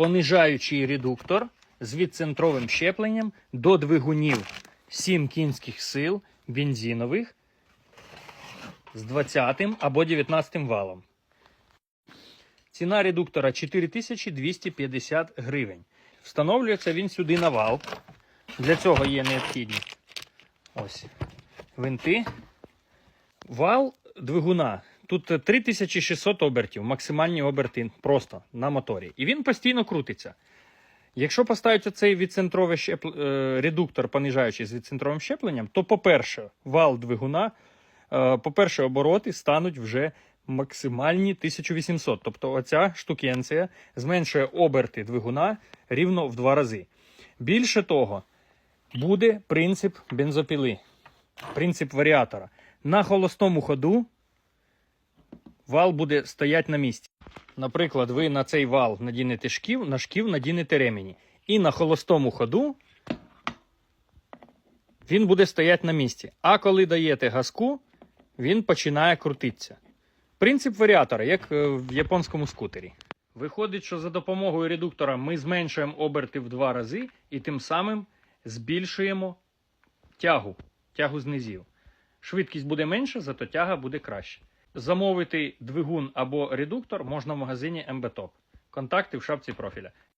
понижаючий редуктор з відцентровим щепленням до двигунів 7 кінських сил бензинових з 20 або 19 валом. Ціна редуктора 4250 гривень. Встановлюється він сюди на вал. Для цього є необхідні ось винти. Вал двигуна. Тут 3600 обертів, максимальні оберти просто на моторі. І він постійно крутиться. Якщо поставити оцей відцентровий щеп... е, редуктор, понижаючий з відцентровим щепленням, то, по-перше, вал двигуна, е, по-перше, обороти стануть вже максимальні 1800. Тобто оця штукенція зменшує оберти двигуна рівно в два рази. Більше того, буде принцип бензопіли, принцип варіатора. На холостому ходу вал буде стояти на місці. Наприклад, ви на цей вал надінете шків, на шків надінете ремені. І на холостому ходу він буде стояти на місці. А коли даєте газку, він починає крутитися. Принцип варіатора, як е, в японському скутері. Виходить, що за допомогою редуктора ми зменшуємо оберти в два рази і тим самим збільшуємо тягу, тягу знизів. Швидкість буде менша, зато тяга буде краще. Замовити двигун або редуктор можна в магазині МБТОП. Контакти в шапці профіля.